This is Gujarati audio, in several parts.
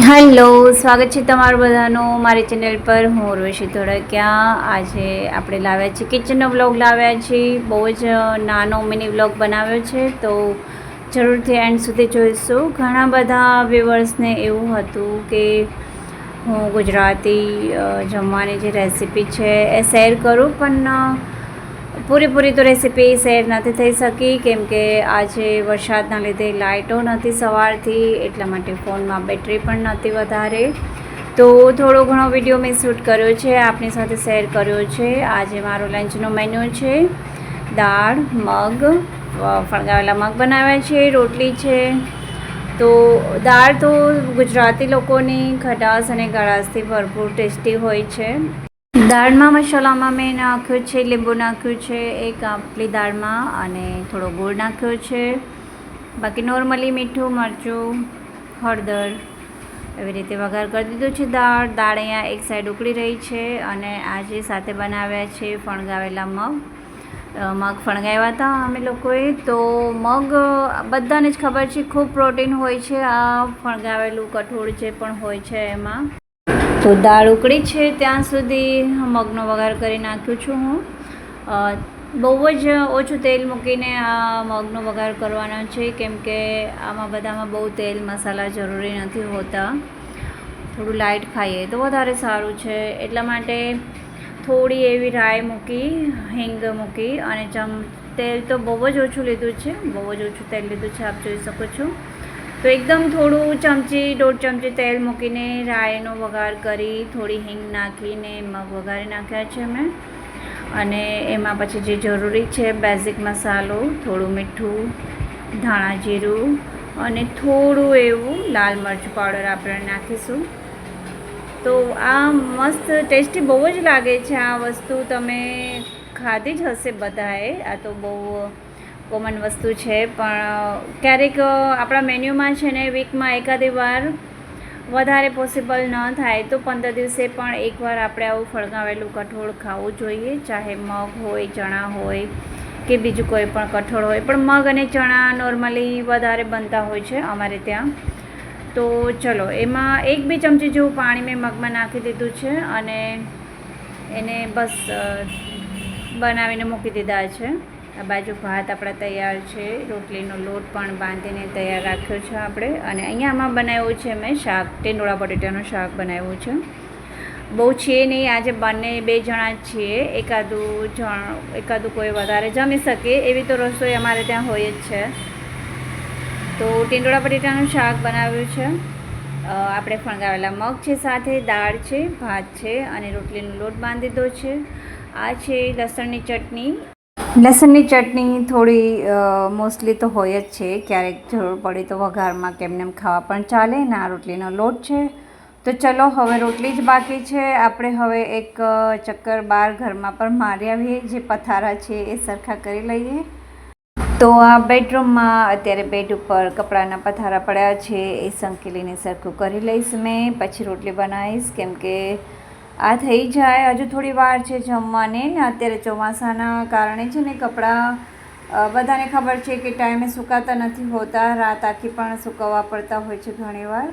હેલો, સ્વાગત છે તમારું બધાનું મારી ચેનલ પર. હું ઉર્વશી ધોળકિયા. આજે આપણે લાવ્યા છીએ કિચનનો બ્લોગ લાવ્યા છીએ. બહુ જ નાનો મિની બ્લોગ બનાવ્યો છે, તો જરૂરથી એન્ડ સુધી જોઈશું. ઘણા બધા વ્યુઅર્સને એવું હતું કે હું ગુજરાતી જમવાની જે રેસિપી છે એ શેર કરું, પણ પૂરેપૂરી તો રેસીપી શેર નથી થઈ શકી, કેમ કે આજે વરસાદના લીધે લાઇટો નથી સવારથી, એટલા માટે ફોનમાં બેટરી પણ નથી વધારે. તો થોડો ઘણો વીડિયો મેં શૂટ કર્યો છે, આપની સાથે શેર કર્યો છે. આજે મારો લંચનો મેન્યુ છે. દાળ, મગ ફણગાવેલા મગ બનાવ્યા છે, રોટલી છે. તો દાળ તો ગુજરાતી લોકોની ખટાશ અને ગળાશથી ભરપૂર ટેસ્ટી હોય છે. દાળમાં મસાલામાં મેં નાખ્યું છે, લીંબુ નાખ્યું છે, એક આપલી દાળમાં અને થોડો ગોળ નાખ્યો છે. બાકી નોર્મલી મીઠું, મરચું, હળદર એવી રીતે વઘાર કરી દીધો છે. દાળ દાળ અહીંયા એક સાઈડ ઉકળી રહી છે અને આજે સાથે બનાવ્યા છે, ફણગાવેલા મગ મગ ફણગાવ્યા હતા અમે લોકોએ. તો મગ, બધાને જ ખબર છે, ખૂબ પ્રોટીન હોય છે આ ફણગાવેલું કઠોળ જે પણ હોય છે એમાં. તો દાળ ઉકળી છે ત્યાં સુધી મગનો વઘાર કરી નાખ્યું છું હું. બહુ જ ઓછું તેલ મૂકીને આ મગનો વઘાર કરવાનો છે, કેમ કે આમાં બધામાં બહુ તેલ મસાલા જરૂરી નથી હોતા. થોડું લાઇટ ખાઈએ તો વધારે સારું છે. એટલા માટે થોડી એવી રાઈ મૂકી, હિંગ મૂકી અને ચમ તેલ તો બહુ જ ઓછું લીધું છે. બહુ જ ઓછું તેલ લીધું છે, આપ જોઈ શકો છો. તો એકદમ થોડું ચમચી, દોઢ ચમચી તેલ મૂકીને રાયનો વઘાર કરી થોડી હિંગ નાખીને મગ વઘારી નાખ્યા છે મેં. અને એમાં પછી જે જરૂરી છે બેઝિક મસાલો, થોડું મીઠું, ધાણા જીરું અને થોડું એવું લાલ મરચું પાવડર આપણે નાખીશું. તો આ મસ્ત ટેસ્ટી બહુ જ લાગે છે આ વસ્તુ. તમે ખાધી જ હશે બધાએ. આ તો બહુ કોમન વસ્તુ છે, પણ ક્યારેક આપણા મેન્યુમાં છે ને, વીકમાં એકાદી વાર વધારે પોસિબલ ન થાય, તો પંદર દિવસે પણ એકવાર આપણે આવું ફળગાવેલું કઠોળ ખાવું જોઈએ, ચાહે મગ હોય, ચણા હોય, કે બીજું કોઈ પણ કઠોળ હોય. પણ મગ અને ચણા નોર્મલી વધારે બનતા હોય છે અમારે ત્યાં. તો ચલો, એમાં એક બે ચમચી જેવું પાણી મેં મગમાં નાખી દીધું છે અને એને બસ બનાવીને મૂકી દીધા છે. આ બાજુ ભાત આપણા તૈયાર છે. રોટલીનો લોટ પણ બાંધીને તૈયાર રાખ્યો છે આપણે. અને અહીંયા આમાં બનાવ્યું છે મેં શાક, ટેંડોળા બટેટાનું શાક બનાવ્યું છે. બહુ છે નહીં, આજે બંને બે જણા છીએ. એકાદું જણ, એકાદું કોઈ વધારે જમી શકે એવી તો રસોઈ અમારે ત્યાં હોય જ છે. તો ટીંડોળા બટેટાનું શાક બનાવ્યું છે. આપણે ફણગાવેલા મગ છે સાથે, દાળ છે, ભાત છે અને રોટલીનો લોટ બાંધી દીધો છે. આ છે લસણની ચટણી. લસણની ચટણી થોડી મોસ્ટલી તો હોય જ છે. ક્યારેક જરૂર પડે તો વઘારમાં કેમને ખાવા પણ ચાલે ને આ રોટલીનો લોટ છે. તો ચલો હવે રોટલી જ બાકી છે. આપણે હવે એક ચક્કર બાર ઘરમાં પણ મારી આવીએ. જે પથારા છે એ સરખા કરી લઈએ. તો આ બેડરૂમમાં અત્યારે બેડ ઉપર કપડાના પથારા પડ્યા છે. એ સંકેલીને સરખું કરી લઈશ મેં. પછી રોટલી બનાવીશ. કેમ કે આ થઈ જાય. હજુ થોડી વાર છે જમવાની ને અત્યારે ચોમાસાના કારણે છે ને કપડાં બધાને ખબર છે કે ટાઈમે સુકાતા નથી હોતા. રાત આખી પણ સુકવવા પડતા હોય છે ઘણીવાર.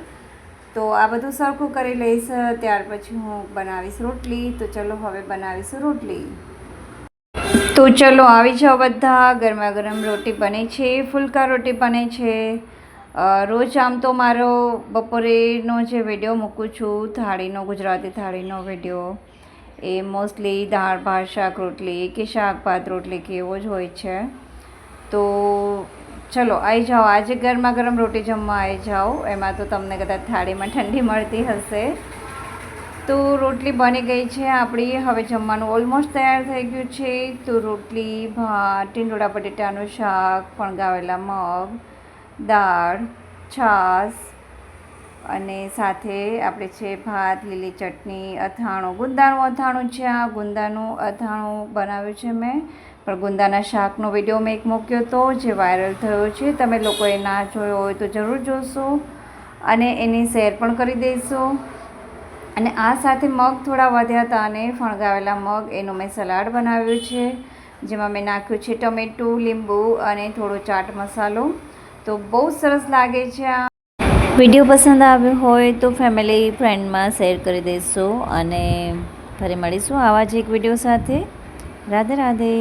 તો આ બધું સરખું કરી લઈશ. ત્યાર પછી હું બનાવીશ રોટલી. તો ચલો હવે બનાવીશું રોટલી. તો ચલો આવી જાઓ બધા. ગરમા ગરમ રોટી બને છે. ફુલકા રોટી બને છે. રોજ આમ તો મારો બપોરેનો જે વીડિયો મૂકું છું, થાળીનો, ગુજરાતી થાળીનો વીડિયો એ મોસ્ટલી દાળ, ભાત, શાક, રોટલી કે શાક, ભાત, રોટલી કે એવો જ હોય છે. તો ચલો આવી જાઓ. આજે ગરમા ગરમ રોટી જમવા આવી જાઓ. એમાં તો તમને કદાચ થાળીમાં ઠંડી મળતી હશે. તો રોટલી બની ગઈ છે આપણી. હવે જમવાનું ઓલમોસ્ટ તૈયાર થઈ ગયું છે. તો રોટલી, ભાત, ટીંડોળા, બટેટાનું શાક, ફણગાવેલા મગ દાળ, છાશ અને સાથે આપણે છે ભાત, લીલી ચટણી, અથાણું. ગુંદાનું અથાણું છે આ. ગુંદાનું અથાણું બનાવ્યું છે મેં. પણ ગુંદાના શાકનો વીડિયો મેં એક મૂક્યો હતો જે વાયરલ થયો છે. તમે લોકોએ ના જોયો હોય તો જરૂર જોશો. અને એની શેર પણ કરી દઈશો. અને આ સાથે મગ થોડા વધ્યા હતા અને ફણગાવેલા મગ. એનું મેં સલાડ બનાવ્યું છે, જેમાં મેં નાખ્યું છે ટમેટું, લીંબુ અને થોડો ચાટ મસાલો. તો બહુ સરસ લાગે છે આ. વીડિયો પસંદ આવ્યો હોય તો ફેમિલી ફ્રેન્ડમાં શેર કરી દેશો અને ફરી મળીશું આવા જ એક વીડિયો સાથે. રાધે રાધે.